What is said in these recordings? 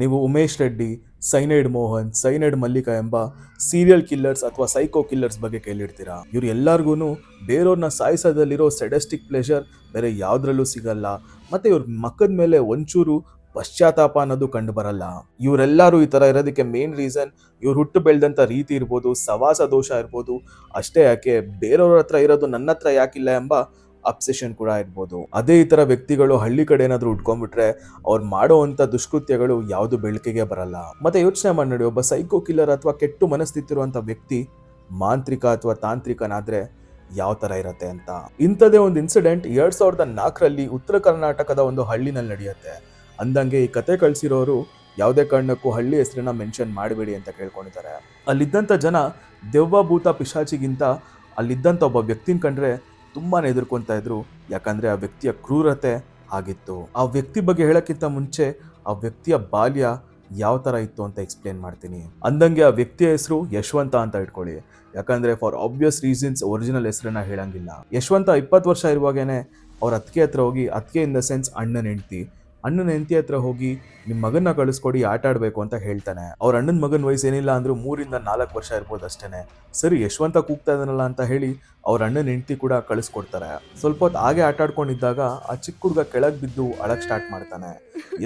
ನೀವು Umesh Reddy, cyanide Mohan, cyanide Mallika ಎಂಬ serial killers ಅಥವಾ ಸೈಕೋ ಕಿಲ್ಲರ್ಸ್ ಬಗ್ಗೆ ಕೇಳಿರ್ತೀರಾ? ಇವ್ರು ಎಲ್ಲರಿಗೂ ಬೇರೆಯವ್ರನ್ನ ಸಾಯಿಸೋದಲ್ಲಿರೋ ಸೆಡೆಸ್ಟಿಕ್ ಪ್ಲೆಷರ್ ಬೇರೆ ಯಾವುದ್ರಲ್ಲೂ ಸಿಗಲ್ಲ. ಮತ್ತು ಇವ್ರ ಮಕ್ಕದ ಮೇಲೆ ಒಂಚೂರು ಪಶ್ಚಾತ್ತಾಪ ಅನ್ನೋದು ಕಂಡು ಬರಲ್ಲ. ಇವರೆಲ್ಲರೂ ಈ ಥರ ಇರೋದಕ್ಕೆ ಮೇನ್ ರೀಸನ್ ಇವ್ರು ಹುಟ್ಟು ಬೆಳೆದಂಥ ರೀತಿ ಇರ್ಬೋದು, ಸವಾಸ ದೋಷ ಇರ್ಬೋದು, ಅಷ್ಟೇ ಯಾಕೆ ಬೇರೆಯವ್ರ ಹತ್ರ ಇರೋದು ನನ್ನ ಹತ್ರ ಯಾಕಿಲ್ಲ ಎಂಬ ಅಬ್ಸೆಷನ್ ಕೂಡ ಇರ್ಬೋದು. ಅದೇ ಈ ಥರ ವ್ಯಕ್ತಿಗಳು ಹಳ್ಳಿ ಕಡೆ ಏನಾದರೂ ಉಟ್ಕೊಂಡ್ಬಿಟ್ರೆ ಅವ್ರು ಮಾಡುವಂತ ದುಷ್ಕೃತ್ಯಗಳು ಯಾವುದು ಬೆಳಕಿಗೆ ಬರಲ್ಲ. ಮತ್ತೆ ಯೋಚನೆ ಮಾಡಿ ನೋಡಿ ಒಬ್ಬ ಸೈಕೋ ಕಿಲ್ಲರ್ ಅಥವಾ ಕೆಟ್ಟು ಮನಸ್ಥಿತಿರುವಂಥ ವ್ಯಕ್ತಿ ಮಾಂತ್ರಿಕ ಅಥವಾ ತಾಂತ್ರಿಕನಾದರೆ ಯಾವ ಥರ ಇರತ್ತೆ ಅಂತ. ಇಂಥದೇ ಒಂದು ಇನ್ಸಿಡೆಂಟ್ ಎರಡು ಸಾವಿರದ ನಾಲ್ಕರಲ್ಲಿ ಉತ್ತರ ಕರ್ನಾಟಕದ ಒಂದು ಹಳ್ಳಿನಲ್ಲಿ ನಡೆಯುತ್ತೆ. ಅಂದಂಗೆ ಈ ಕತೆ ಕಳಿಸಿರೋರು ಯಾವುದೇ ಕಾರಣಕ್ಕೂ ಹಳ್ಳಿ ಹೆಸರನ್ನ ಮೆನ್ಷನ್ ಮಾಡಬೇಡಿ ಅಂತ ಕೇಳ್ಕೊಂಡಿದ್ದಾರೆ. ಅಲ್ಲಿದ್ದಂಥ ಜನ ದೆವ್ವ ಭೂತ ಪಿಶಾಚಿಗಿಂತ ಅಲ್ಲಿದ್ದಂಥ ಒಬ್ಬ ವ್ಯಕ್ತಿನ ಕಂಡ್ರೆ ತುಂಬಾನೇ ಎದುರ್ಕೊಂತಾ ಇದ್ರು. ಯಾಕಂದ್ರೆ ಆ ವ್ಯಕ್ತಿಯ ಕ್ರೂರತೆ ಆಗಿತ್ತು. ಆ ವ್ಯಕ್ತಿ ಬಗ್ಗೆ ಹೇಳಕ್ಕಿಂತ ಮುಂಚೆ ಆ ವ್ಯಕ್ತಿಯ ಬಾಲ್ಯ ಯಾವ ತರ ಇತ್ತು ಅಂತ ಎಕ್ಸ್ಪ್ಲೇನ್ ಮಾಡ್ತೀನಿ. ಅಂದಂಗೆ ಆ ವ್ಯಕ್ತಿಯ ಹೆಸರು ಯಶವಂತ ಅಂತ ಇಟ್ಕೊಳ್ಳಿ. ಯಾಕಂದ್ರೆ ಫಾರ್ ಆಬ್ವಿಯಸ್ ರೀಸನ್ಸ್ ಒರಿಜಿನಲ್ ಹೆಸರನ್ನ ಹೇಳಂಗಿಲ್ಲ. ಯಶವಂತ ಇಪ್ಪತ್ತು ವರ್ಷ ಇರುವಾಗೇನೆ ಅವ್ರ ಅತ್ತಿಗೆ ಹತ್ರ ಹೋಗಿ ಅತ್ತಿಗೆ ಇನ್ ದ ಸೆನ್ಸ್ ಅಣ್ಣನ ಹೆಂಡತಿ. ಅಣ್ಣನ ಹೆಂಡತಿ ಹತ್ರ ಹೋಗಿ ನಿಮ್ಮ ಮಗನ್ನ ಕಳಿಸ್ಕೊಡಿ, ಆಟ ಆಡ್ಬೇಕು ಅಂತ ಹೇಳ್ತಾನೆ. ಅವ್ರ ಅಣ್ಣನ ಮಗನ ವಯಸ್ಸು ಏನಿಲ್ಲ ಅಂದ್ರೂ ಮೂರಿಂದ ನಾಲ್ಕು ವರ್ಷ ಇರ್ಬೋದು ಅಷ್ಟೇನೆ. ಸರಿ, ಯಶವಂತ ಕೂಗ್ತಾ ಇದ್ದಾನಲ್ಲ ಅಂತ ಹೇಳಿ ಅವ್ರ ಅಣ್ಣನ ಹೆಂಡತಿ ಕೂಡ ಕಳಿಸ್ಕೊಡ್ತಾರೆ. ಸ್ವಲ್ಪ ಹೊತ್ತು ಹಾಗೆ ಆಟ ಆಡ್ಕೊಂಡಿದ್ದಾಗ ಆ ಚಿಕ್ಕ ಹುಡುಗ ಕೆಳಗೆ ಬಿದ್ದು ಅಳಕ್ ಸ್ಟಾರ್ಟ್ ಮಾಡ್ತಾನೆ.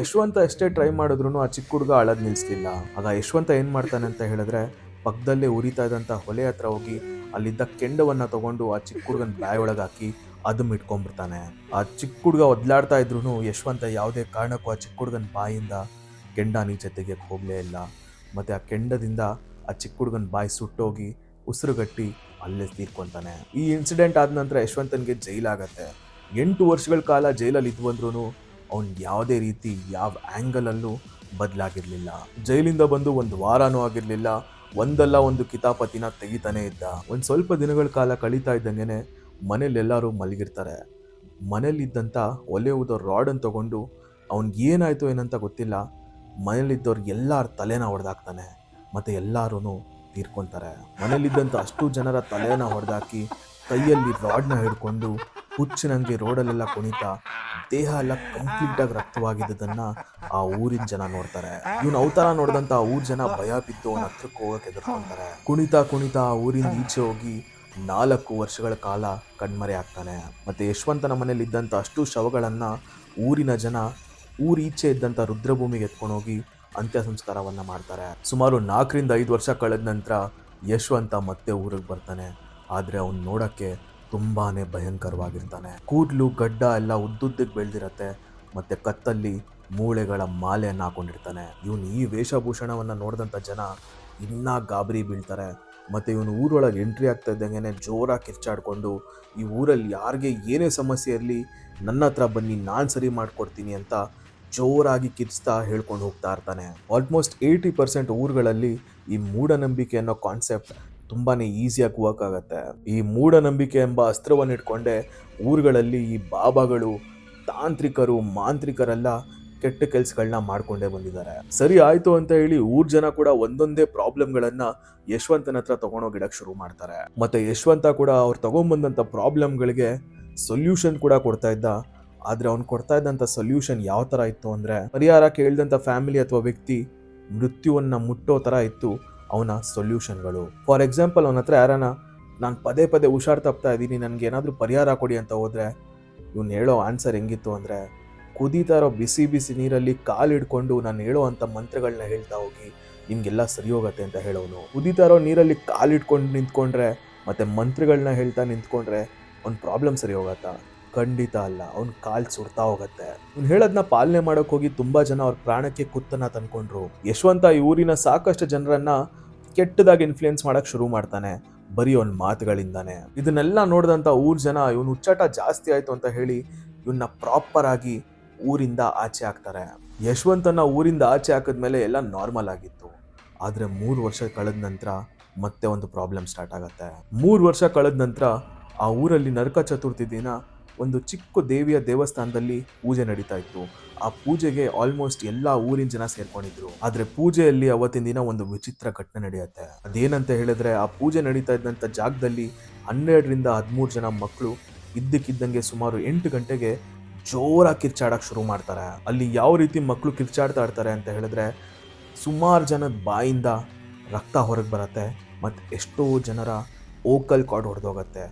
ಯಶವಂತ ಎಷ್ಟೇ ಟ್ರೈ ಮಾಡಿದ್ರು ಆ ಚಿಕ್ಕ ಹುಡುಗ ಅಳದ್ ನಿಲ್ಲಿಸ್ಲಿಲ್ಲ ಆಗ ಯಶವಂತ ಏನ್ ಮಾಡ್ತಾನೆ ಅಂತ ಹೇಳಿದ್ರೆ ಪಕ್ಕದಲ್ಲೇ ಉರಿತಾ ಇದ್ದಂತ ಹೊಲೆ ಹತ್ರ ಹೋಗಿ ಅಲ್ಲಿದ್ದ ಕೆಂಡವನ್ನ ತಗೊಂಡು ಆ ಚಿಕ್ಕ ಹುಡುಗನ ಬಾಯಿ ಒಳಗೆ ಹಾಕಿ ಅದನ್ನ ಇಟ್ಕೊಂಡ್ಬಿಡ್ತಾನೆ. ಆ ಚಿಕ್ಕ ಹುಡುಗ ಒದ್ಲಾಡ್ತಾ ಇದ್ರು ಯಶವಂತ ಯಾವುದೇ ಕಾರಣಕ್ಕೂ ಆ ಚಿಕ್ಕ ಹುಡುಗನ ಬಾಯಿಂದ ಕೆಂಡ ನೀಚೆ ತೆಗಿಯಕ್ಕೆ ಹೋಗ್ಲೇ ಇಲ್ಲ. ಮತ್ತೆ ಆ ಕೆಂಡದಿಂದ ಆ ಚಿಕ್ಕ ಹುಡುಗನ ಬಾಯಿ ಸುಟ್ಟೋಗಿ ಉಸಿರುಗಟ್ಟಿ ಅಲ್ಲೇ ತೀರ್ಕೊತಾನೆ. ಈ ಇನ್ಸಿಡೆಂಟ್ ಆದ ನಂತರ ಯಶವಂತನಿಗೆ ಜೈಲಾಗತ್ತೆ. ಎಂಟು ವರ್ಷಗಳ ಕಾಲ ಜೈಲಲ್ಲಿ ಇದ್ದು ಅಂದ್ರೂ ಅವ್ನು ಯಾವುದೇ ರೀತಿ ಯಾವ ಆ್ಯಂಗಲಲ್ಲೂ ಬದಲಾಗಿರಲಿಲ್ಲ. ಜೈಲಿಂದ ಬಂದು ಒಂದು ವಾರನೂ ಆಗಿರಲಿಲ್ಲ. ಒಂದಲ್ಲ ಒಂದು ಕಿತಾಪತಿನ ತೆಗಿತಾನೆ ಇದ್ದ. ಒಂದು ಸ್ವಲ್ಪ ದಿನಗಳ ಕಾಲ ಕಳೀತಾ ಇದ್ದಂಗೆನೆ ಮನೇಲಿ ಎಲ್ಲರೂ ಮಲಗಿರ್ತಾರೆ. ಮನೇಲಿದ್ದಂಥ ಒಲೆ ಊದೋ ರಾಡನ್ನು ತಗೊಂಡು ಅವ್ನಿಗೆ ಏನಾಯಿತು ಏನಂತ ಗೊತ್ತಿಲ್ಲ. ಮನೇಲಿದ್ದವ್ರು ಎಲ್ಲರ ತಲೆನ ಹೊಡೆದಾಕ್ತಾನೆ. ಮತ್ತು ಎಲ್ಲರೂ ತೀರ್ಕೊತಾರೆ. ಮನೇಲಿದ್ದಂಥ ಅಷ್ಟು ಜನರ ತಲೆನ ಹೊಡೆದಾಕಿ ಕೈಯಲ್ಲಿ ರಾಡ್ನ ಹಿಡ್ಕೊಂಡು ಹುಚ್ಚಿನಂಗೆ ರೋಡಲ್ಲೆಲ್ಲ ಕುಣಿತಾ ದೇಹ ಎಲ್ಲ ಕಂಪ್ಲೀಟಾಗಿ ರಕ್ತವಾಗಿದ್ದದನ್ನು ಆ ಊರಿನ ಜನ ನೋಡ್ತಾರೆ. ಇವನು ಅವತಾರ ನೋಡಿದಂಥ ಆ ಊರು ಜನ ಭಯ ಬಿದ್ದು ಅವನ ಹತ್ರಕ್ಕೆ ಹೋಗಕ್ಕೆ ಎದುರ್ಕೊಂತಾರೆ ಕುಣಿತಾ ಕುಣಿತಾ ಆ ಊರಿಂದ ಈಚೆ ಹೋಗಿ ನಾಲ್ಕು ವರ್ಷಗಳ ಕಾಲ ಕಣ್ಮರೆ ಆಗ್ತಾನೆ. ಮತ್ತು ಯಶವಂತನ ಮನೇಲಿ ಇದ್ದಂಥ ಅಷ್ಟು ಶವಗಳನ್ನು ಊರಿನ ಜನ ಊರೀಚೆ ಇದ್ದಂಥ ರುದ್ರಭೂಮಿಗೆ ಎತ್ಕೊಂಡೋಗಿ ಅಂತ್ಯ ಸಂಸ್ಕಾರವನ್ನು ಮಾಡ್ತಾರೆ. ಸುಮಾರು ನಾಲ್ಕರಿಂದ ಐದು ವರ್ಷ ಕಳೆದ ನಂತರ ಯಶವಂತ ಮತ್ತೆ ಊರಿಗೆ ಬರ್ತಾನೆ. ಆದರೆ ಅವನು ನೋಡೋಕ್ಕೆ ತುಂಬಾನೇ ಭಯಂಕರವಾಗಿರ್ತಾನೆ. ಕೂದಲು, ಗಡ್ಡ ಎಲ್ಲ ಉದ್ದುದ್ದಕ್ಕೆ ಬೆಳೆದಿರತ್ತೆ. ಮತ್ತು ಕತ್ತಲ್ಲಿ ಮೂಳೆಗಳ ಮಾಲೆಯನ್ನು ಹಾಕೊಂಡಿರ್ತಾನೆ. ಇವನು ಈ ವೇಷಭೂಷಣವನ್ನು ನೋಡಿದಂಥ ಜನ ಇನ್ನೂ ಗಾಬರಿ ಬೀಳ್ತಾರೆ. ಮತ್ತೆ ಇವನು ಊರೊಳಗೆ ಎಂಟ್ರಿ ಆಗ್ತಾ ಇದ್ದಂಗೆ ಜೋರಾಗಿ ಕಿರ್ಚಾಡ್ಕೊಂಡು, ಈ ಊರಲ್ಲಿ ಯಾರಿಗೆ ಏನೇ ಸಮಸ್ಯೆ ಇರಲಿ, ನನ್ನ ಹತ್ರ ಬನ್ನಿ, ನಾನು ಸರಿ ಮಾಡಿಕೊಡ್ತೀನಿ ಅಂತ ಜೋರಾಗಿ ಕಿರ್ಚ್ತಾ ಹೇಳ್ಕೊಂಡು ಹೋಗ್ತಾ ಇರ್ತಾನೆ. ಆಲ್ಮೋಸ್ಟ್ ಏಯ್ಟಿ ಪರ್ಸೆಂಟ್ ಊರುಗಳಲ್ಲಿ ಈ ಮೂಢನಂಬಿಕೆ ಅನ್ನೋ ಕಾನ್ಸೆಪ್ಟ್ ತುಂಬಾ ಈಸಿಯಾಗಿ ವರ್ಕ್ ಆಗುತ್ತೆ. ಈ ಮೂಢನಂಬಿಕೆ ಎಂಬ ಅಸ್ತ್ರವನ್ನು ಇಟ್ಕೊಂಡೆ ಊರುಗಳಲ್ಲಿ ಈ ಬಾಬಾಗಳು ತಾಂತ್ರಿಕರು, ಮಾಂತ್ರಿಕರೆಲ್ಲ ಕೆಟ್ಟ ಕೆಲಸಗಳನ್ನ ಮಾಡ್ಕೊಂಡೇ ಬಂದಿದ್ದಾರೆ. ಸರಿ ಆಯ್ತು ಅಂತ ಹೇಳಿ ಊರ್ ಜನ ಕೂಡ ಒಂದೊಂದೇ ಪ್ರಾಬ್ಲಮ್ಗಳನ್ನ ಯಶವಂತನ ಹತ್ರ ತಗೊಂಡೋಗಿಡಕ್ ಶುರು ಮಾಡ್ತಾರೆ. ಮತ್ತೆ ಯಶವಂತ ಕೂಡ ಅವ್ರು ತಗೊಂಡ್ಬಂದಂತ ಪ್ರಾಬ್ಲಮ್ಗಳಿಗೆ ಸೊಲ್ಯೂಷನ್ ಕೂಡ ಕೊಡ್ತಾ ಇದ್ದ. ಆದ್ರೆ ಅವ್ನು ಕೊಡ್ತಾ ಇದ್ದಂತ ಸೊಲ್ಯೂಷನ್ ಯಾವ ತರ ಇತ್ತು ಅಂದ್ರೆ ಪರಿಹಾರ ಕೇಳಿದಂತ ಫ್ಯಾಮಿಲಿ ಅಥವಾ ವ್ಯಕ್ತಿ ಮೃತ್ಯುವನ್ನ ಮುಟ್ಟೋ ತರ ಇತ್ತು ಅವನ ಸೊಲ್ಯೂಷನ್ಗಳು. ಫಾರ್ ಎಕ್ಸಾಂಪಲ್ ಅವನ ಹತ್ರ ಯಾರನ, ನಾನು ಪದೇ ಪದೇ ಹುಷಾರ್ ತಪ್ತಾ ಇದ್ದೀನಿ, ನನಗೆ ಏನಾದರೂ ಪರಿಹಾರ ಕೊಡಿ ಅಂತ ಹೋದ್ರೆ, ಇವ್ನು ಹೇಳೋ ಆನ್ಸರ್ ಹೆಂಗಿತ್ತು ಅಂದ್ರೆ ಕುದೀತಾ ಇರೋ ಬಿಸಿ ಬಿಸಿ ನೀರಲ್ಲಿ ಕಾಲು ಹಿಡ್ಕೊಂಡು ನಾನು ಹೇಳೋ ಅಂತ ಮಂತ್ರಗಳನ್ನ ಹೇಳ್ತಾ ಹೋಗಿ, ನಿಮಗೆಲ್ಲ ಸರಿ ಹೋಗತ್ತೆ ಅಂತ ಹೇಳೋನು. ಕುದೀತಾ ಇರೋ ನೀರಲ್ಲಿ ಕಾಲು ಹಿಡ್ಕೊಂಡು ನಿಂತ್ಕೊಂಡ್ರೆ, ಮತ್ತು ಮಂತ್ರಗಳನ್ನ ಹೇಳ್ತಾ ನಿಂತ್ಕೊಂಡ್ರೆ ಒಂದು ಪ್ರಾಬ್ಲಮ್ ಸರಿ ಹೋಗತ್ತಾ? ಖಂಡಿತ ಅಲ್ಲ, ಅವ್ನ ಕಾಲು ಸುಡ್ತಾ ಹೋಗತ್ತೆ. ಅವ್ನು ಹೇಳೋದನ್ನ ಪಾಲನೆ ಮಾಡೋಕೆ ಹೋಗಿ ತುಂಬ ಜನ ಅವ್ರ ಪ್ರಾಣಕ್ಕೆ ಕುತ್ತನ್ನ ತಂದ್ಕೊಂಡ್ರು. ಯಶವಂತ ಈ ಊರಿನ ಸಾಕಷ್ಟು ಜನರನ್ನ ಕೆಟ್ಟದಾಗಿ ಇನ್ಫ್ಲುಯೆನ್ಸ್ ಮಾಡೋಕ್ಕೆ ಶುರು ಮಾಡ್ತಾನೆ, ಬರೀ ಅವ್ನ ಮಾತುಗಳಿಂದಾನೆ. ಇದನ್ನೆಲ್ಲ ನೋಡಿದಂಥ ಊರ್ ಜನ, ಇವನು ಹುಚ್ಚಾಟ ಜಾಸ್ತಿ ಆಯಿತು ಅಂತ ಹೇಳಿ ಇವನ್ನ ಪ್ರಾಪರ್ ಆಗಿ ಊರಿಂದ ಆಚೆ ಹಾಕ್ತಾರೆ ಯಶವಂತನ ಊರಿಂದ ಆಚೆ ಹಾಕಿದ್ಮೇಲೆ ಎಲ್ಲ ನಾರ್ಮಲ್ ಆಗಿತ್ತು. ಆದರೆ ಮೂರು ವರ್ಷ ಕಳೆದ ನಂತರ ಮತ್ತೆ ಒಂದು ಪ್ರಾಬ್ಲಮ್ ಸ್ಟಾರ್ಟ್ ಆಗುತ್ತೆ. ಮೂರು ವರ್ಷ ಕಳೆದ ನಂತರ ಆ ಊರಲ್ಲಿ ನರಕ ಚತುರ್ಥಿ ದಿನ ಒಂದು ಚಿಕ್ಕ ದೇವಿಯ ದೇವಸ್ಥಾನದಲ್ಲಿ ಪೂಜೆ ನಡೀತಾ ಇತ್ತು. ಆ ಪೂಜೆಗೆ ಆಲ್ಮೋಸ್ಟ್ ಎಲ್ಲ ಊರಿನ ಜನ ಸೇರ್ಕೊಂಡಿದ್ರು. ಆದರೆ ಪೂಜೆಯಲ್ಲಿ ಅವತ್ತಿನ ದಿನ ಒಂದು ವಿಚಿತ್ರ ಘಟನೆ ನಡೆಯುತ್ತೆ. ಅದೇನಂತ ಹೇಳಿದ್ರೆ ಆ ಪೂಜೆ ನಡೀತಾ ಇದ್ದಂತ ಜಾಗದಲ್ಲಿ ಹನ್ನೆರಡರಿಂದ ಹದಿಮೂರು ಜನ ಮಕ್ಕಳು ಇದ್ದಕ್ಕಿದ್ದಂಗೆ ಸುಮಾರು ಎಂಟು ಗಂಟೆಗೆ ಜೋರಾಗಿ ಕಿರ್ಚಾಡಕ್ಕೆ ಶುರು ಮಾಡ್ತಾರೆ. ಅಲ್ಲಿ ಯಾವ ರೀತಿ ಮಕ್ಕಳು ಕಿರ್ಚಾಡ್ತಾ ಇರ್ತಾರೆ ಅಂತ ಹೇಳಿದ್ರೆ, ಸುಮಾರು ಜನದ ಬಾಯಿಂದ ರಕ್ತ ಹೊರಗೆ ಬರುತ್ತೆ, ಮತ್ತು ಎಷ್ಟೋ ಜನರ ಓಕಲ್ ಕಾರ್ಡ್ ಹೊಡೆದೋಗತ್ತೆ.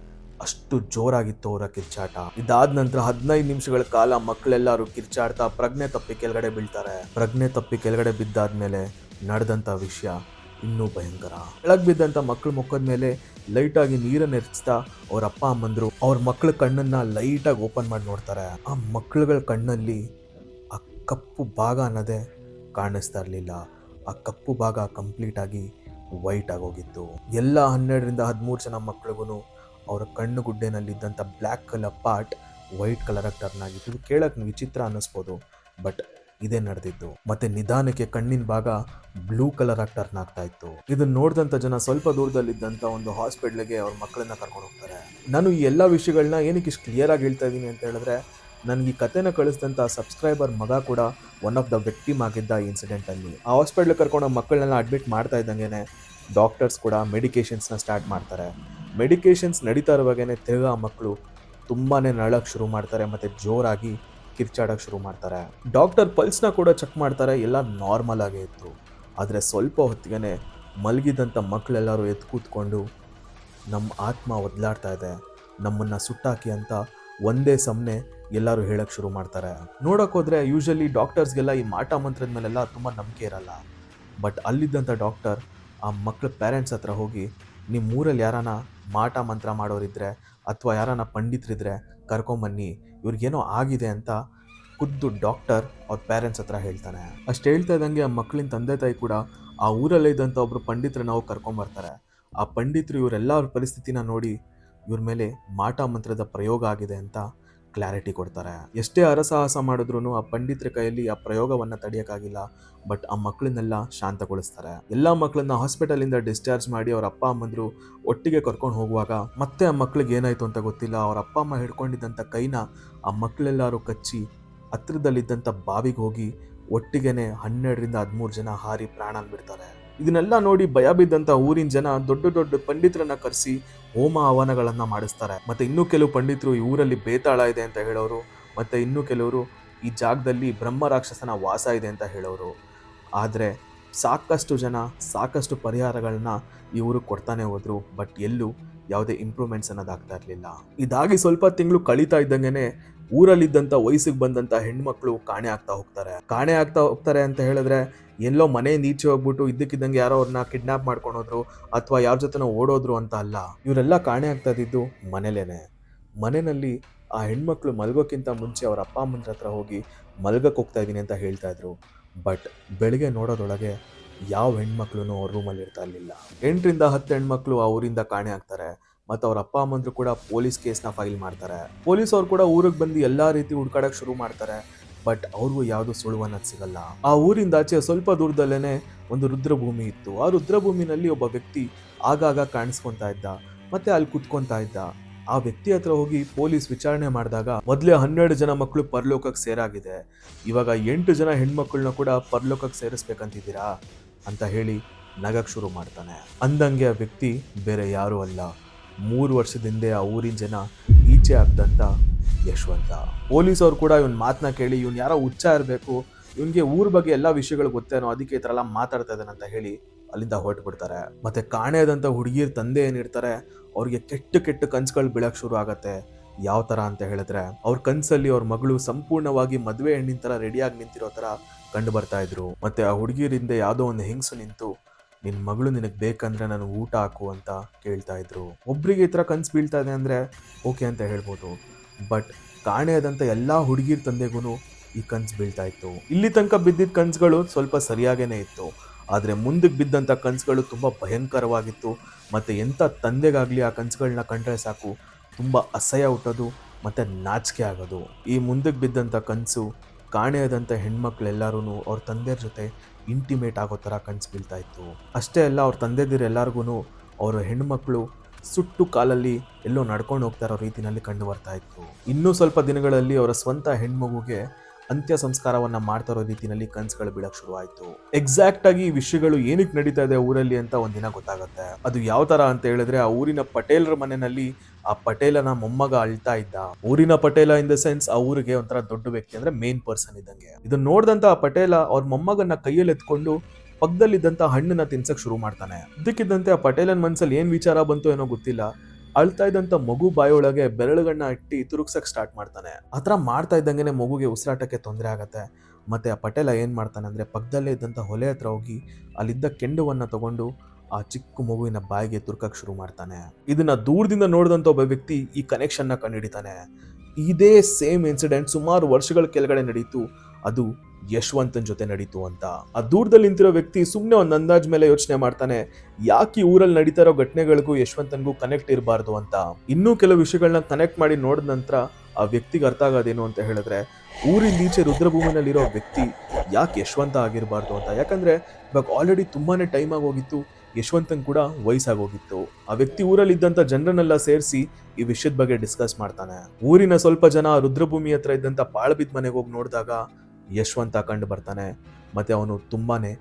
ಅಷ್ಟು ಜೋರಾಗಿತ್ತು ಅವರ ಕಿರ್ಚಾಟ. ಇದಾದ ನಂತರ ಹದಿನೈದು ನಿಮಿಷಗಳ ಕಾಲ ಮಕ್ಕಳೆಲ್ಲರೂ ಕಿರ್ಚಾಡ್ತಾ ಪ್ರಜ್ಞೆ ತಪ್ಪಿ ಕೆಳಗಡೆ ಬೀಳ್ತಾರೆ. ಪ್ರಜ್ಞೆ ತಪ್ಪಿ ಕೆಳಗಡೆ ಬಿದ್ದಾದ್ಮೇಲೆ ನಡೆದಂಥ ವಿಷಯ ಇನ್ನೂ ಭಯಂಕರ. ಕೆಳಗೆ ಬಿದ್ದಂಥ ಮಕ್ಕಳ ಮುಖದ ಮೇಲೆ ಲೈಟಾಗಿ ನೀರನ್ನು ಎರ್ಚ್ತಾ ಅವ್ರ ಅಪ್ಪ ಅಮ್ಮಂದ್ರು ಅವ್ರ ಮಕ್ಕಳ ಕಣ್ಣನ್ನ ಲೈಟಾಗಿ ಓಪನ್ ಮಾಡಿ ನೋಡ್ತಾರೆ. ಆ ಮಕ್ಕಳುಗಳ ಕಣ್ಣಲ್ಲಿ ಆ ಕಪ್ಪು ಭಾಗ ಅನ್ನೋದೇ ಕಾಣಿಸ್ತಾ ಇರಲಿಲ್ಲ. ಆ ಕಪ್ಪು ಭಾಗ ಕಂಪ್ಲೀಟ್ ಆಗಿ ವೈಟ್ ಆಗೋಗಿತ್ತು. ಎಲ್ಲ ಹನ್ನೆರಡರಿಂದ ಹದಿಮೂರು ಜನ ಮಕ್ಳಿಗೂ ಅವರ ಕಣ್ಣು ಗುಡ್ಡೆನಲ್ಲಿದ್ದಂಥ ಬ್ಲ್ಯಾಕ್ ಕಲರ್ ಪಾರ್ಟ್ ವೈಟ್ ಕಲರಾಗಿ ಟರ್ನ್ ಆಗಿತ್ತು. ಇದು ಕೇಳೋಕ್ಕೆ ವಿಚಿತ್ರ ಅನ್ನಿಸ್ಬೋದು. ಬಟ್ ಇದೇ ನಡೆದಿದ್ದು. ಮತ್ತೆ ನಿಧಾನಕ್ಕೆ ಕಣ್ಣಿನ ಭಾಗ ಬ್ಲೂ ಕಲರ್ ಆಗಿ ಟರ್ನ್ ಆಗ್ತಾ ಇತ್ತು. ಇದನ್ನ ನೋಡಿದಂತ ಜನ ಸ್ವಲ್ಪ ದೂರದಲ್ಲಿದ್ದಂತ ಒಂದು ಹಾಸ್ಪಿಟ್ಲಿಗೆ ಅವ್ರ ಮಕ್ಕಳನ್ನ ಕರ್ಕೊಂಡು ಹೋಗ್ತಾರೆ. ನಾನು ಈ ಎಲ್ಲ ವಿಷಯಗಳನ್ನ ಏನಕ್ಕೆ ಇಷ್ಟು ಕ್ಲಿಯರ್ ಆಗಿ ಹೇಳ್ತಾ ಇದ್ದೀನಿ ಅಂತ ಹೇಳಿದ್ರೆ, ನನಗೆ ಈ ಕತೆನ ಕಳಿಸಿದಂಥ ಸಬ್ಸ್ಕ್ರೈಬರ್ ಮಗ ಕೂಡ ಒನ್ ಆಫ್ ದ ವಿಕ್ಟಿಮ್ ಆಗಿದ್ದ ಈ ಇನ್ಸಿಡೆಂಟಲ್ಲಿ ಆ ಹಾಸ್ಪಿಟ್ಲಿಗೆ ಕರ್ಕೊಂಡು ಮಕ್ಕಳನ್ನೆಲ್ಲ ಅಡ್ಮಿಟ್ ಮಾಡ್ತಾ ಇದ್ದಂಗೆ ಡಾಕ್ಟರ್ಸ್ ಕೂಡ ಮೆಡಿಕೇಷನ್ಸ್ನ ಸ್ಟಾರ್ಟ್ ಮಾಡ್ತಾರೆ. ಮೆಡಿಕೇಷನ್ಸ್ ನಡೀತಾ ಇರುವಾಗೇನೆ ತಿರ್ಗಾ ಮಕ್ಕಳು ತುಂಬಾ ನಳಕ್ಕೆ ಶುರು ಮಾಡ್ತಾರೆ, ಮತ್ತು ಜೋರಾಗಿ ಕಿರ್ಚಾಡಕ್ಕೆ ಶುರು ಮಾಡ್ತಾರೆ. ಡಾಕ್ಟರ್ ಪಲ್ಸ್ನ ಕೂಡ ಚೆಕ್ ಮಾಡ್ತಾರೆ, ಎಲ್ಲ ನಾರ್ಮಲ್ ಆಗೇ ಇತ್ತು. ಆದರೆ ಸ್ವಲ್ಪ ಹೊತ್ತಿಗೆ ಮಲಗಿದಂಥ ಮಕ್ಕಳೆಲ್ಲರೂ ಎದ್ದು ಕೂತ್ಕೊಂಡು ನಮ್ಮ ಆತ್ಮ ಒದ್ಲಾಡ್ತಾ ಇದೆ. ನಮ್ಮನ್ನು ಸುಟ್ಟಾಕಿ ಅಂತ ಒಂದೇ ಸಮನೆ ಎಲ್ಲರೂ ಹೇಳಕ್ಕೆ ಶುರು ಮಾಡ್ತಾರೆ. ನೋಡೋಕೆ ಹೋದರೆ ಯೂಶಲಿ ಡಾಕ್ಟರ್ಸ್ಗೆಲ್ಲ ಈ ಮಾಟ ಮಂತ್ರದ ಮೇಲೆಲ್ಲ ತುಂಬ ನಂಬಿಕೆ ಇರಲ್ಲ. ಬಟ್ ಅಲ್ಲಿದ್ದಂಥ ಡಾಕ್ಟರ್ ಆ ಮಕ್ಕಳ ಪೇರೆಂಟ್ಸ್ ಹತ್ರ ಹೋಗಿ ನಿಮ್ಮ ಊರಲ್ಲಿ ಯಾರಾನ ಮಾಟ ಮಂತ್ರ ಮಾಡೋರಿದ್ರೆ ಅಥವಾ ಯಾರಾನ ಪಂಡಿತರಿದ್ರೆ ಕರ್ಕೊಂಬನ್ನಿ ಇವ್ರಿಗೇನೋ ಆಗಿದೆ ಅಂತ ಖುದ್ದು ಡಾಕ್ಟರ್ ಅವ್ರ ಪೇರೆಂಟ್ಸ್ ಹತ್ರ ಹೇಳ್ತಾನೆ. ಅಷ್ಟು ಹೇಳ್ತಾ ಇದ್ದಂಗೆ ಆ ಮಕ್ಕಳಿನ ತಂದೆ ತಾಯಿ ಕೂಡ ಆ ಊರಲ್ಲೇ ಇದ್ದಂಥ ಒಬ್ಬರು ಪಂಡಿತರನ್ನ ನಾವು ಕರ್ಕೊಂಬರ್ತಾರೆ ಆ ಪಂಡಿತರು ಇವರೆಲ್ಲ ಅವ್ರ ಪರಿಸ್ಥಿತಿನ ನೋಡಿ ಇವ್ರ ಮೇಲೆ ಮಾಟ ಮಂತ್ರದ ಪ್ರಯೋಗ ಆಗಿದೆ ಅಂತ ಕ್ಲಾರಿಟಿ ಕೊಡ್ತಾರೆ. ಎಷ್ಟೇ ಅರಸಾಹಸ ಮಾಡಿದ್ರು ಆ ಪಂಡಿತರ ಕೈಯಲ್ಲಿ ಆ ಪ್ರಯೋಗವನ್ನ ತಡೆಯೋಕ್ಕಾಗಿಲ್ಲ. ಬಟ್ ಆ ಮಕ್ಕಳನ್ನೆಲ್ಲ ಶಾಂತಗೊಳಿಸ್ತಾರೆ. ಎಲ್ಲ ಮಕ್ಕಳನ್ನ ಹಾಸ್ಪಿಟಲಿಂದ ಡಿಸ್ಚಾರ್ಜ್ ಮಾಡಿ ಅವ್ರ ಅಪ್ಪ ಅಮ್ಮಂದ್ರು ಒಟ್ಟಿಗೆ ಕರ್ಕೊಂಡು ಹೋಗುವಾಗ ಮತ್ತೆ ಆ ಮಕ್ಳಿಗೆ ಏನಾಯ್ತು ಅಂತ ಗೊತ್ತಿಲ್ಲ. ಅವ್ರ ಅಪ್ಪ ಅಮ್ಮ ಹಿಡ್ಕೊಂಡಿದ್ದಂಥ ಕೈನ ಆ ಮಕ್ಕಳೆಲ್ಲರೂ ಕಚ್ಚಿ ಹತ್ರದಲ್ಲಿದ್ದಂಥ ಬಾವಿಗೆ ಹೋಗಿ ಒಟ್ಟಿಗೆನೆ ಹನ್ನೆರಡರಿಂದ ಹದಿಮೂರು ಜನ ಹಾರಿ ಪ್ರಾಣ ಬಿಡ್ತಾರೆ. ಇದನ್ನೆಲ್ಲ ನೋಡಿ ಭಯ ಬಿದ್ದಂತ ಊರಿನ ಜನ ದೊಡ್ಡ ದೊಡ್ಡ ಪಂಡಿತರನ್ನ ಕರೆಸಿ ಹೋಮ ಹವನಗಳನ್ನ ಮಾಡಿಸ್ತಾರೆ. ಮತ್ತೆ ಇನ್ನೂ ಕೆಲವು ಪಂಡಿತರು ಈ ಊರಲ್ಲಿ ಬೇತಾಳ ಇದೆ ಅಂತ ಹೇಳೋರು, ಮತ್ತೆ ಇನ್ನೂ ಕೆಲವರು ಈ ಜಾಗದಲ್ಲಿ ಬ್ರಹ್ಮ ರಾಕ್ಷಸನ ವಾಸ ಇದೆ ಅಂತ ಹೇಳೋರು. ಆದರೆ ಸಾಕಷ್ಟು ಜನ ಸಾಕಷ್ಟು ಪರಿಹಾರಗಳನ್ನ ಈ ಊರಿಗೆ ಕೊಡ್ತಾನೆ ಹೋದ್ರು, ಬಟ್ ಎಲ್ಲೂ ಯಾವುದೇ ಇಂಪ್ರೂವ್ಮೆಂಟ್ಸ್ ಅನ್ನೋದಾಗ್ತಾ ಇರಲಿಲ್ಲ. ಇದಾಗಿ ಸ್ವಲ್ಪ ತಿಂಗಳು ಕಳೀತಾ ಇದ್ದಂಗೆನೆ ಊರಲ್ಲಿದ್ದಂಥ ವಯಸ್ಸಿಗೆ ಬಂದಂಥ ಹೆಣ್ಮಕ್ಳು ಕಾಣೆ ಆಗ್ತಾ ಹೋಗ್ತಾರೆ. ಕಾಣೆ ಆಗ್ತಾ ಹೋಗ್ತಾರೆ ಅಂತ ಹೇಳಿದ್ರೆ ಎಲ್ಲೋ ಮನೆಯಿಂದ ಈಚೆ ಹೋಗ್ಬಿಟ್ಟು ಇದ್ದಕ್ಕಿದ್ದಂಗೆ ಯಾರೋ ಅವ್ರನ್ನ ಕಿಡ್ನಾಪ್ ಮಾಡ್ಕೊಂಡೋದ್ರು ಅಥವಾ ಯಾರ ಜೊತೆನೋ ಓಡೋದ್ರು ಅಂತ ಅಲ್ಲ. ಇವರೆಲ್ಲ ಕಾಣೆ ಆಗ್ತಾ ಇದ್ದಿದ್ದು ಮನೇಲೇನೆ. ಮನೆಯಲ್ಲಿ ಆ ಹೆಣ್ಮಕ್ಳು ಮಲಗೋಕ್ಕಿಂತ ಮುಂಚೆ ಅವ್ರ ಅಪ್ಪ ಅಮ್ಮನ ಹತ್ರ ಹೋಗಿ ಮಲಗಕ್ಕೆ ಹೋಗ್ತಾ ಇದ್ದೀನಿ ಅಂತ ಹೇಳ್ತಾ ಇದ್ರು. ಬಟ್ ಬೆಳಿಗ್ಗೆ ನೋಡೋದೊಳಗೆ ಯಾವ ಹೆಣ್ಮಕ್ಳು ಅವ್ರ ರೂಮಲ್ಲಿ ಇರ್ತಾ ಇರಲಿಲ್ಲ. ಎಂಟರಿಂದ ಹತ್ತು ಹೆಣ್ಮಕ್ಳು ಆ ಊರಿಂದ ಕಾಣೆ ಆಗ್ತಾರೆ. ಮತ್ತು ಅವ್ರ ಅಪ್ಪ ಅಮ್ಮಂದ್ರು ಕೂಡ ಪೊಲೀಸ್ ಕೇಸ್ನ ಫೈಲ್ ಮಾಡ್ತಾರೆ. ಪೊಲೀಸ್ ಅವ್ರು ಕೂಡ ಊರಿಗೆ ಬಂದು ಎಲ್ಲಾ ರೀತಿ ಹುಡ್ಕಾಡಕ್ಕೆ ಶುರು ಮಾಡ್ತಾರೆ. ಬಟ್ ಅವ್ರಿಗೂ ಯಾವುದು ಸುಳುವು ಸಿಗಲ್ಲ. ಆ ಊರಿಂದ ಆಚೆ ಸ್ವಲ್ಪ ದೂರದಲ್ಲೇ ಒಂದು ರುದ್ರಭೂಮಿ ಇತ್ತು. ಆ ರುದ್ರಭೂಮಿನಲ್ಲಿ ಒಬ್ಬ ವ್ಯಕ್ತಿ ಆಗಾಗ ಕಾಣಿಸ್ಕೊಂತಾ ಇದ್ದ. ಮತ್ತೆ ಅಲ್ಲಿ ಕುತ್ಕೊತಾ ಇದ್ದ. ಆ ವ್ಯಕ್ತಿ ಹತ್ರ ಹೋಗಿ ಪೊಲೀಸ್ ವಿಚಾರಣೆ ಮಾಡಿದಾಗ ಮೊದಲೇ ಹನ್ನೆರಡು ಜನ ಮಕ್ಕಳು ಪರಲೋಕಕ್ಕೆ ಸೇರಾಗಿದೆ. ಇವಾಗ ಎಂಟು ಜನ ಹೆಣ್ಮಕ್ಳನ್ನ ಕೂಡ ಪರಲೋಕಕ್ಕೆ ಸೇರಿಸ್ಬೇಕಂತಿದ್ದೀರಾ? ಅಂತ ಹೇಳಿ ನಗಕ್ಕೆ ಶುರು ಮಾಡ್ತಾನೆ. ಅಂದಂಗೆ ಆ ವ್ಯಕ್ತಿ ಬೇರೆ ಯಾರೂ ಅಲ್ಲ. ಮೂರು ವರ್ಷದ ಹಿಂದೆ ಆ ಊರಿನ ಜನ ಈಚೆ ಆಗ್ದಂತ ಯಶವಂತ. ಪೊಲೀಸ್ ಅವ್ರು ಕೂಡ ಇವನ್ ಮಾತನ್ನ ಕೇಳಿ, ಇವ್ನು ಯಾರೋ ಹುಚ್ಚ ಇರಬೇಕು, ಇವನ್ಗೆ ಊರ್ ಬಗ್ಗೆ ಎಲ್ಲ ವಿಷಯಗಳು ಗೊತ್ತೇನೋ ಅದಕ್ಕೆ ಈ ಥರ ಎಲ್ಲ ಮಾತಾಡ್ತಾ ಅಂತ ಹೇಳಿ ಅಲ್ಲಿಂದ ಹೊರಟು ಬಿಡ್ತಾರೆ ಮತ್ತೆ ಕಾಣೆಯಾದಂತ ಹುಡುಗಿರ್ ತಂದೆ ಏನಿರ್ತಾರೆ, ಅವ್ರಿಗೆ ಕೆಟ್ಟ ಕೆಟ್ಟ ಕನ್ಸುಗಳು ಬೀಳಕ್ ಶುರು ಆಗತ್ತೆ. ಯಾವ ತರ ಅಂತ ಹೇಳಿದ್ರೆ, ಅವ್ರ ಕನ್ಸಲ್ಲಿ ಅವ್ರ ಮಗಳು ಸಂಪೂರ್ಣವಾಗಿ ಮದುವೆ ಹೆಣ್ಣಿನ ತರ ರೆಡಿಯಾಗಿ ನಿಂತಿರೋ ತರ ಕಂಡು ಬರ್ತಾ ಇದ್ರು. ಮತ್ತೆ ಆ ಹುಡುಗಿರಿಂದ ಯಾವುದೋ ಒಂದು ಹೆಂಗಸು ನಿಂತು ನಿನ್ ಮಗಳು ನಿನಗೆ ಬೇಕಂದ್ರೆ ನಾನು ಊಟ ಹಾಕು ಅಂತ ಕೇಳ್ತಾ ಇದ್ರು. ಒಬ್ಬರಿಗೆ ಈ ಥರ ಕನ್ಸು ಬೀಳ್ತಾ ಇದೆ ಅಂದ್ರೆ ಓಕೆ ಅಂತ ಹೇಳ್ಬೋದು. ಬಟ್ ಕಾಣೆಯಾದಂಥ ಎಲ್ಲಾ ಹುಡುಗಿರ್ ತಂದೆಗೂ ಈ ಕನ್ಸು ಬೀಳ್ತಾ ಇತ್ತು. ಇಲ್ಲಿ ತನಕ ಬಿದ್ದಿದ್ದ ಕನ್ಸ್ಗಳು ಸ್ವಲ್ಪ ಸರಿಯಾಗೇನೆ ಇತ್ತು. ಆದರೆ ಮುಂದಕ್ಕೆ ಬಿದ್ದಂಥ ಕನ್ಸ್ಗಳು ತುಂಬ ಭಯಂಕರವಾಗಿತ್ತು. ಮತ್ತು ಎಂಥ ತಂದೆಗಾಗಲಿ ಆ ಕನ್ಸುಗಳನ್ನ ಕಂಡ್ರೆ ಸಾಕು, ತುಂಬ ಅಸಹ್ಯ ಹುಟ್ಟೋದು ಮತ್ತು ನಾಚಿಕೆ ಆಗೋದು. ಈ ಮುಂದಕ್ಕೆ ಬಿದ್ದಂಥ ಕನಸು ಕಾಣೆಯಾದಂಥ ಹೆಣ್ಮಕ್ಳೆಲ್ಲರೂ ಅವ್ರ ತಂದೆಯರ ಜೊತೆ ಇಂಟಿಮೇಟ್ ಆಗೋ ಥರ ಕನ್ಸು ಬೀಳ್ತಾ ಇತ್ತು. ಅಷ್ಟೇ ಅಲ್ಲ, ಅವ್ರ ತಂದೆದಿರು ಎಲ್ಲರಿಗೂ ಅವರ ಹೆಣ್ಮಕ್ಳು ಸುಟ್ಟು ಕಾಲಲ್ಲಿ ಎಲ್ಲೋ ನಡ್ಕೊಂಡು ಹೋಗ್ತಾ ಇರೋ ರೀತಿನಲ್ಲಿ ಕಂಡು ಬರ್ತಾ ಇತ್ತು. ಇನ್ನೂ ಸ್ವಲ್ಪ ದಿನಗಳಲ್ಲಿ ಅವರ ಸ್ವಂತ ಹೆಣ್ಮಗುಗೆ ಅಂತ್ಯ ಸಂಸ್ಕಾರವನ್ನ ಮಾಡ್ತಾ ಇರೋ ರೀತಿನಲ್ಲಿ ಕನ್ಸುಗಳು ಬೀಳಕ್ ಶುರು ಆಯ್ತು ಎಕ್ಸಾಕ್ಟ್ ಆಗಿ ಈ ವಿಷಯಗಳು ಏನಕ್ಕೆ ನಡೀತಾ ಇದೆ ಊರಲ್ಲಿ ಅಂತ ಒಂದಿನ ಗೊತ್ತಾಗುತ್ತೆ. ಅದು ಯಾವ ತರ ಅಂತ ಹೇಳಿದ್ರೆ ಆ ಊರಿನ ಪಟೇಲರ ಮನೆಯಲ್ಲಿ ಆ ಪಟೇಲನ ಮೊಮ್ಮಗ ಅಳ್ತಾ ಇದ್ದ. ಊರಿನ ಪಟೇಲ ಇನ್ ದ ಸೆನ್ಸ್ ಆ ಊರಿಗೆ ಒಂಥರ ದೊಡ್ಡ ವ್ಯಕ್ತಿ ಅಂದ್ರೆ ಮೇನ್ ಪರ್ಸನ್ ಇದ್ದಂಗೆ. ಇದನ್ನ ನೋಡಿದಂತ ಆ ಪಟೇಲ ಅವ್ರ ಮೊಮ್ಮಗನ್ನ ಕೈಯಲ್ಲಿ ಎತ್ಕೊಂಡು ಪಕ್ಕದಲ್ಲಿದ್ದಂತ ಹಣ್ಣನ್ನ ತಿನ್ಸಕ್ ಶುರು ಮಾಡ್ತಾನೆ. ಇದಕ್ಕಿದ್ದಂತೆ ಆ ಪಟೇಲನ್ ಮನ್ಸಲ್ಲಿ ಏನ್ ವಿಚಾರ ಬಂತು ಏನೋ ಗೊತ್ತಿಲ್ಲ. ಅಳ್ತಾ ಇದ್ದಂತ ಮಗು ಬಾಯಿಯೊಳಗೆ ಬೆರಳುಗಳನ್ನ ಇಟ್ಟಿ ತುರುಗ್ಸಕ್ ಸ್ಟಾರ್ಟ್ ಮಾಡ್ತಾನೆ. ಆತರ ಮಾಡ್ತಾ ಇದ್ದಂಗೆ ಮಗುಗೆ ಉಸಿರಾಟಕ್ಕೆ ತೊಂದರೆ ಆಗತ್ತೆ. ಮತ್ತೆ ಆ ಪಟೇಲ ಏನ್ ಮಾಡ್ತಾನೆ ಅಂದ್ರೆ ಪಕ್ಕದಲ್ಲೇ ಇದ್ದಂತ ಹೊಲೆ ಹತ್ರ ಹೋಗಿ ಅಲ್ಲಿದ್ದ ಕೆಂಡುವನ್ನ ತಗೊಂಡು ಆ ಚಿಕ್ಕ ಮಗುವಿನ ಬಾಯಿಗೆ ತುರ್ಕಕ್ ಶುರು ಮಾಡ್ತಾನೆ. ಇದನ್ನ ದೂರದಿಂದ ನೋಡಿದಂತ ಒಬ್ಬ ವ್ಯಕ್ತಿ ಈ ಕನೆಕ್ಷನ್ನ ಕಂಡುಹಿಡಿತಾನೆ ಇದೇ ಸೇಮ್ ಇನ್ಸಿಡೆಂಟ್ ಸುಮಾರು ವರ್ಷಗಳ ಕೆಳಗಡೆ ನಡೀತು. ಅದು ಯಶವಂತನ್ ಜೊತೆ ನಡೀತು ಅಂತ. ಆ ದೂರದಲ್ಲಿ ನಿಂತಿರೋ ವ್ಯಕ್ತಿ ಸುಮ್ಮನೆ ಒಂದು ಅಂದಾಜ್ ಮೇಲೆ ಯೋಚನೆ ಮಾಡ್ತಾನೆ, ಯಾಕೆ ಈ ಊರಲ್ಲಿ ನಡೀತಾ ಇರೋ ಘಟನೆಗಳಿಗೂ ಯಶವಂತನ್ಗೂ ಕನೆಕ್ಟ್ ಇರಬಾರ್ದು ಅಂತ? ಇನ್ನೂ ಕೆಲವು ವಿಷಯಗಳನ್ನ ಕನೆಕ್ಟ್ ಮಾಡಿ ನೋಡಿದ ನಂತರ ಆ ವ್ಯಕ್ತಿಗೆ ಅರ್ಥ ಆಗೋದೇನು ಅಂತ ಹೇಳಿದ್ರೆ ಊರಿಂದ ಈಚೆ ರುದ್ರಭೂಮಿನಲ್ಲಿರೋ ವ್ಯಕ್ತಿ ಯಾಕೆ ಯಶವಂತ ಆಗಿರಬಾರ್ದು ಅಂತ? ಯಾಕಂದ್ರೆ ಇವಾಗ ಆಲ್ರೆಡಿ ತುಂಬಾನೇ ಟೈಮ್ ಆಗೋಗಿತ್ತು, ಯಶವಂತನ್ ಕೂಡ ವಯಸ್ಸಾಗೋಗಿತ್ತು. ಆ ವ್ಯಕ್ತಿ ಊರಲ್ಲಿ ಇದ್ದಂತ ಜನರನ್ನೆಲ್ಲ ಸೇರಿಸಿ ಈ ವಿಷಯದ ಬಗ್ಗೆ ಡಿಸ್ಕಸ್ ಮಾಡ್ತಾನೆ. ಊರಿನ ಸ್ವಲ್ಪ ಜನ ರುದ್ರಭೂಮಿ ಹತ್ರ ಇದ್ದಂತ ಪಾಳ್ಬಿದ್ ಮನೆಗೆ ಹೋಗಿ ನೋಡಿದಾಗ ಯಶವಂತ ಕಂಡು ಬರ್ತಾನೆ, ಮತ್ತೆ ಅವನು ತುಂಬಾನೇ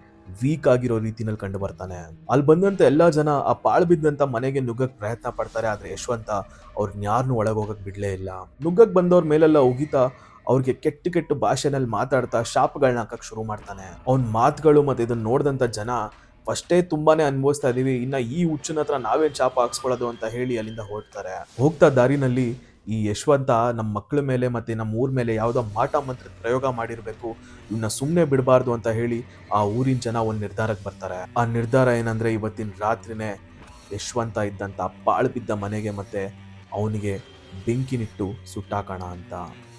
ವೀಕ್ ಆಗಿರೋ ರೀತಿನಲ್ಲಿ ಕಂಡು ಬರ್ತಾನೆ. ಅಲ್ಲಿ ಬಂದಂತ ಎಲ್ಲಾ ಜನ ಆ ಪಾಳು ಬಿದ್ದಂತ ಮನೆಗೆ ನುಗ್ಗಕ್ ಪ್ರಯತ್ನ ಪಡ್ತಾರೆ, ಆದ್ರೆ ಯಶವಂತ ಅವ್ರನ್ನ ಒಳಗೆ ಹೋಗಕ್ ಬಿಡ್ಲೇ ಇಲ್ಲ. ನುಗ್ಗಕ್ ಬಂದವ್ರ ಮೇಲೆಲ್ಲ ಉಗಿತಾ ಅವ್ರಿಗೆ ಕೆಟ್ಟ ಕೆಟ್ಟ ಭಾಷೆನಲ್ಲಿ ಮಾತಾಡ್ತಾ ಶಾಪ್ಗಳನ್ನ ಹಾಕಕ್ ಶುರು ಮಾಡ್ತಾನೆ. ಅವ್ನ ಮಾತುಗಳು ಮತ್ತೆ ಇದನ್ನ ನೋಡಿದಂತ ಜನ ಫಸ್ಟೇ ತುಂಬಾನೇ ಅನುಭವಿಸ್ತಾ ಇದೀವಿ, ಇನ್ನ ಈ ಹುಚ್ಚಿನ ಹತ್ರ ನಾವೇನ್ ಶಾಪ ಹಾಕ್ಸ್ಕೊಳ್ಳೋದು ಅಂತ ಹೇಳಿ ಅಲ್ಲಿಂದ ಹೋಗ್ತಾರೆ. ಹೋಗ್ತಾ ದಾರಿನಲ್ಲಿ ಈ ಯಶವಂತ ನಮ್ಮ ಮಕ್ಕಳ ಮೇಲೆ ಮತ್ತು ನಮ್ಮ ಊರ ಮೇಲೆ ಯಾವುದೋ ಮಾಟ ಮಂತ್ರ ಪ್ರಯೋಗ ಮಾಡಿರಬೇಕು ಇವನ್ನ ಸುಮ್ಮನೆ ಬಿಡಬಾರ್ದು ಅಂತ ಹೇಳಿ ಆ ಊರಿನ ಜನ ಒಂದು ನಿರ್ಧಾರಕ್ಕೆ ಬರ್ತಾರೆ. ಆ ನಿರ್ಧಾರ ಏನಂದರೆ ಇವತ್ತಿನ ರಾತ್ರಿನೇ ಯಶವಂತ ಇದ್ದಂಥ ಪಾಳು ಬಿದ್ದ ಮನೆಗೆ ಮತ್ತೆ ಅವನಿಗೆ ಬೆಂಕಿನಿಟ್ಟು ಸುಟ್ಟಾಕೋಣ ಅಂತ.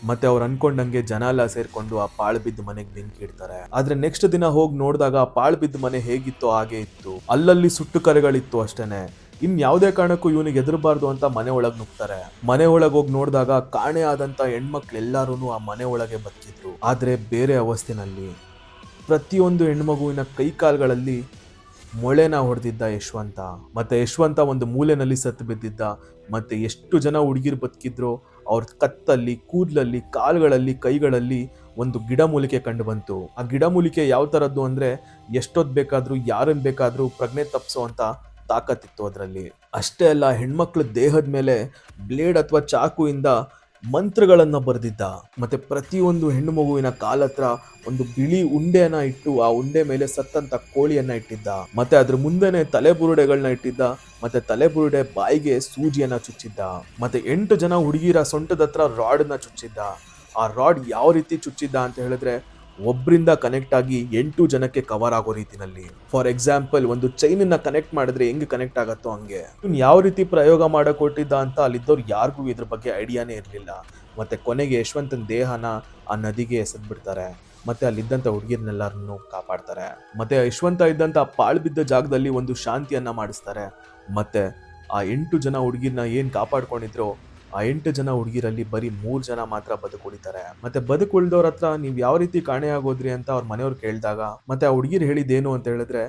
ಮತ್ತೆ ಅವ್ರು ಅನ್ಕೊಂಡಂಗೆ ಜನ ಎಲ್ಲ ಸೇರ್ಕೊಂಡು ಆ ಪಾಳು ಬಿದ್ದ ಮನೆಗೆ ಬೆಂಕಿ ಇಡ್ತಾರೆ. ಆದ್ರೆ ನೆಕ್ಸ್ಟ್ ದಿನ ಹೋಗಿ ನೋಡಿದಾಗ ಆ ಪಾಳು ಬಿದ್ದ ಮನೆ ಹೇಗಿತ್ತು ಹಾಗೆ ಇತ್ತು. ಅಲ್ಲಲ್ಲಿ ಸುಟ್ಟು ಕರೆಗಳಿತ್ತು ಅಷ್ಟೇನೆ. ಇನ್ ಯಾವುದೇ ಕಾರಣಕ್ಕೂ ಇವನಿಗೆ ಎದುರಬಾರ್ದು ಅಂತ ಮನೆ ಒಳಗೆ ನುಗ್ತಾರೆ. ಮನೆ ಒಳಗೆ ಹೋಗಿ ನೋಡಿದಾಗ ಕಾಣೆ ಆದಂತ ಹೆಣ್ಮಕ್ಳು ಎಲ್ಲಾರು ಆ ಮನೆ ಒಳಗೆ ಬಚ್ಚಿದ್ರು ಆದರೆ ಬೇರೆ ಅವಸ್ಥೆನಲ್ಲಿ ಪ್ರತಿಯೊಂದು ಹೆಣ್ಮಗುವಿನ ಕೈಕಾಲುಗಳಲ್ಲಿ ಮೊಳೆನ ಹೊಡೆದಿದ್ದ ಯಶವಂತ. ಮತ್ತೆ ಯಶವಂತ ಒಂದು ಮೂಲೆನಲ್ಲಿ ಸತ್ತು ಬಿದ್ದಿದ್ದ. ಮತ್ತೆ ಎಷ್ಟು ಜನ ಹುಡುಗಿರು ಬದುಕಿದ್ರು ಅವ್ರ ಕತ್ತಲ್ಲಿ, ಕೂದಲಲ್ಲಿ, ಕಾಲುಗಳಲ್ಲಿ, ಕೈಗಳಲ್ಲಿ ಒಂದು ಗಿಡಮೂಲಿಕೆ ಕಂಡು ಬಂತು. ಆ ಗಿಡಮೂಲಿಕೆ ಯಾವ ಥರದ್ದು ಅಂದರೆ ಎಷ್ಟೊತ್ತು ಬೇಕಾದರೂ ಯಾರನ್ನು ಬೇಕಾದರೂ ಪ್ರಜ್ಞೆ ತಪ್ಪಿಸೋ ತಾಕತ್ತಿತ್ತು ಅದರಲ್ಲಿ. ಅಷ್ಟೇ ಅಲ್ಲ, ಹೆಣ್ಮಕ್ಳ ದೇಹದ ಮೇಲೆ ಬ್ಲೇಡ್ ಅಥವಾ ಚಾಕುವಿಂದ ಮಂತ್ರಗಳನ್ನು ಬರೆದಿದ್ದ. ಮತ್ತು ಪ್ರತಿಯೊಂದು ಹೆಣ್ಣು ಮಗುವಿನ ಕಾಲತ್ರ ಒಂದು ಬಿಳಿ ಉಂಡೆಯನ್ನು ಇಟ್ಟು ಆ ಉಂಡೆ ಮೇಲೆ ಸತ್ತಂತ ಕೋಳಿಯನ್ನು ಇಟ್ಟಿದ್ದ. ಮತ್ತೆ ಅದ್ರ ಮುಂದೆನೆ ತಲೆಬುರುಡೆಗಳನ್ನ ಇಟ್ಟಿದ್ದ. ಮತ್ತೆ ತಲೆಬುರುಡೆ ಬಾಯಿಗೆ ಸೂಜಿಯನ್ನು ಚುಚ್ಚಿದ್ದ. ಮತ್ತೆ ಎಂಟು ಜನ ಹುಡುಗಿರ ಸೊಂಟದ ಹತ್ರ ರಾಡನ್ನು ಚುಚ್ಚಿದ್ದ. ಆ ರಾಡ್ ಯಾವ ರೀತಿ ಚುಚ್ಚಿದ್ದ ಅಂತ ಹೇಳಿದ್ರೆ ಒಬ್ರಿಂದ ಕನೆಕ್ಟ್ ಆಗಿ ಎಂಟು ಜನಕ್ಕೆ ಕವರ್ ಆಗೋ ರೀತಿನಲ್ಲಿ. ಫಾರ್ ಎಕ್ಸಾಂಪಲ್ ಒಂದು ಚೈನ್ ಅನ್ನ ಕನೆಕ್ಟ್ ಮಾಡಿದ್ರೆ ಹೆಂಗ್ ಕನೆಕ್ಟ್ ಆಗತ್ತೋ ಹಂಗೆ. ಇವ್ನು ಯಾವ ರೀತಿ ಪ್ರಯೋಗ ಮಾಡಕ್ ಕೊಟ್ಟಿದ್ದ ಅಂತ ಅಲ್ಲಿದ್ದವ್ರು ಯಾರಿಗೂ ಇದ್ರ ಬಗ್ಗೆ ಐಡಿಯಾನೇ ಇರಲಿಲ್ಲ. ಮತ್ತೆ ಕೊನೆಗೆ ಯಶವಂತನ ದೇಹನ ಆ ನದಿಗೆ ಎಸೆದ್ಬಿಡ್ತಾರೆ. ಮತ್ತೆ ಅಲ್ಲಿದ್ದಂಥ ಹುಡುಗಿರ್ನೆಲ್ಲರನ್ನು ಕಾಪಾಡ್ತಾರೆ. ಮತ್ತೆ ಯಶವಂತ ಇದ್ದಂಥ ಪಾಳು ಬಿದ್ದ ಜಾಗದಲ್ಲಿ ಒಂದು ಶಾಂತಿಯನ್ನ ಮಾಡಿಸ್ತಾರೆ. ಮತ್ತೆ ಆ ಎಂಟು ಜನ ಹುಡುಗಿರ್ನ ಏನು ಕಾಪಾಡ್ಕೊಂಡಿದ್ರು ಆ ಎಂಟು ಜನ ಹುಡುಗಿರಲ್ಲಿ ಬರೀ ಮೂರು ಜನ ಮಾತ್ರ ಬದುಕುಳಿತಾರೆ. ಮತ್ತೆ ಬದುಕುಳಿದವ್ರ ಹತ್ರ ನೀವು ಯಾವ ರೀತಿ ಕಾಣೆ ಆಗೋದ್ರಿ ಅಂತ ಅವ್ರ ಮನೆಯವ್ರು ಕೇಳಿದಾಗ, ಮತ್ತೆ ಆ ಹುಡುಗಿರು ಹೇಳಿದ್ದೇನು ಅಂತ ಹೇಳಿದ್ರೆ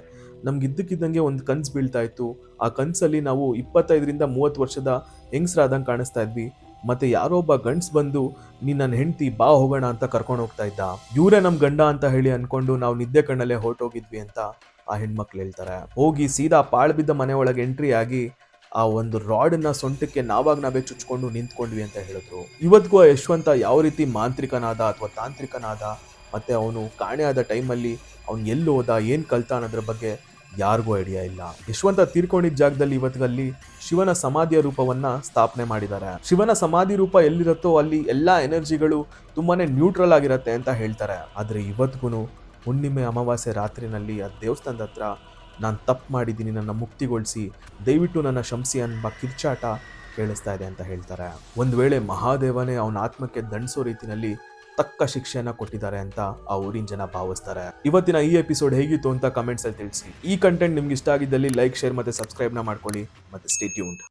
ನಮ್ಗೆ ಇದ್ದಕ್ಕಿದ್ದಂಗೆ ಒಂದು ಕನ್ಸು ಬೀಳ್ತಾ ಇತ್ತು ಆ ಕನ್ಸಲ್ಲಿ ನಾವು ಇಪ್ಪತ್ತೈದರಿಂದ ಮೂವತ್ತು ವರ್ಷದ ಹೆಂಗಸರಾದಂಗೆ ಕಾಣಿಸ್ತಾ ಇದ್ವಿ. ಮತ್ತೆ ಯಾರೋ ಒಬ್ಬ ಗಂಡ್ಸ್ ಬಂದು ನೀ ನನ್ನ ಹೆಂಡತಿ ಬಾ ಹೋಗೋಣ ಅಂತ ಕರ್ಕೊಂಡು ಹೋಗ್ತಾ ಇದ್ದ. ಇವರೇ ನಮ್ಮ ಗಂಡ ಅಂತ ಹೇಳಿ ಅನ್ಕೊಂಡು ನಾವು ನಿದ್ದೆ ಕಣ್ಣಲ್ಲೇ ಹೊರಟೋಗಿದ್ವಿ ಅಂತ ಆ ಹೆಣ್ಮಕ್ಳು ಹೇಳ್ತಾರೆ. ಹೋಗಿ ಸೀದಾ ಪಾಳು ಬಿದ್ದ ಮನೆ ಒಳಗೆ ಎಂಟ್ರಿ ಆಗಿ ಆ ಒಂದು ರಾಡನ್ನ ಸೊಂಟಕ್ಕೆ ನಾವಾಗ ನಾವೇ ಚುಚ್ಕೊಂಡು ನಿಂತ್ಕೊಂಡ್ವಿ ಅಂತ ಹೇಳಿದ್ರು. ಇವತ್ತಿಗೂ ಯಶವಂತ ಯಾವ ರೀತಿ ಮಾಂತ್ರಿಕನಾದ ಅಥವಾ ತಾಂತ್ರಿಕನಾದ, ಮತ್ತೆ ಅವನು ಕಾಣೆಯಾದ ಟೈಮಲ್ಲಿ ಅವ್ನು ಎಲ್ಲಿ ಹೋದ, ಏನು ಕಲ್ತ ಅನ್ನೋದ್ರ ಬಗ್ಗೆ ಯಾರಿಗೂ ಐಡಿಯಾ ಇಲ್ಲ. ಯಶವಂತ ತೀರ್ಕೊಂಡಿದ್ದ ಜಾಗದಲ್ಲಿ ಇವತ್ತಿಗಲ್ಲಿ ಶಿವನ ಸಮಾಧಿಯ ರೂಪವನ್ನ ಸ್ಥಾಪನೆ ಮಾಡಿದ್ದಾರೆ. ಶಿವನ ಸಮಾಧಿ ರೂಪ ಎಲ್ಲಿರುತ್ತೋ ಅಲ್ಲಿ ಎಲ್ಲಾ ಎನರ್ಜಿಗಳು ತುಂಬಾನೇ ನ್ಯೂಟ್ರಲ್ ಆಗಿರತ್ತೆ ಅಂತ ಹೇಳ್ತಾರೆ. ಆದ್ರೆ ಇವತ್ಗೂ ಹುಣ್ಣಿಮೆ ಅಮಾವಾಸ್ಯೆ ರಾತ್ರಿನಲ್ಲಿ ಆ ದೇವಸ್ಥಾನದ ಹತ್ರ ನಾನು ತಪ್ಪು ಮಾಡಿದ್ದೀನಿ, ನನ್ನ ಮುಕ್ತಿಗೊಳಿಸಿ, ದಯವಿಟ್ಟು ನನ್ನ ಶಂಸಿ ಅನ್ನೋ ಕಿರ್ಚಾಟ ಕೇಳಿಸ್ತಾ ಇದೆ ಅಂತ ಹೇಳ್ತಾರೆ. ಒಂದು ವೇಳೆ ಮಹಾದೇವನೇ ಅವನ ಆತ್ಮಕ್ಕೆ ದಂಡಿಸೋ ರೀತಿಯಲ್ಲಿ ತಕ್ಕ ಶಿಕ್ಷೆಯನ್ನ ಕೊಟ್ಟಿದ್ದಾರೆ ಅಂತ ಆ ಊರಿನ ಜನ ಭಾವಿಸ್ತಾರೆ. ಇವತ್ತಿನ ಈ ಎಪಿಸೋಡ್ ಹೇಗಿತ್ತು ಅಂತ ಕಮೆಂಟ್ಸ್ ಅಲ್ಲಿ ತಿಳಿಸಿ. ಈ ಕಂಟೆಂಟ್ ನಿಮ್ಗೆ ಇಷ್ಟ ಆಗಿದ್ದಲ್ಲಿ ಲೈಕ್ ಶೇರ್ ಮತ್ತೆ ಸಬ್ಸ್ಕ್ರೈಬ್ನ ಮಾಡ್ಕೊಳ್ಳಿ. ಮತ್ತೆ ಸ್ಟೇ ಟ್ಯೂನ್ಡ್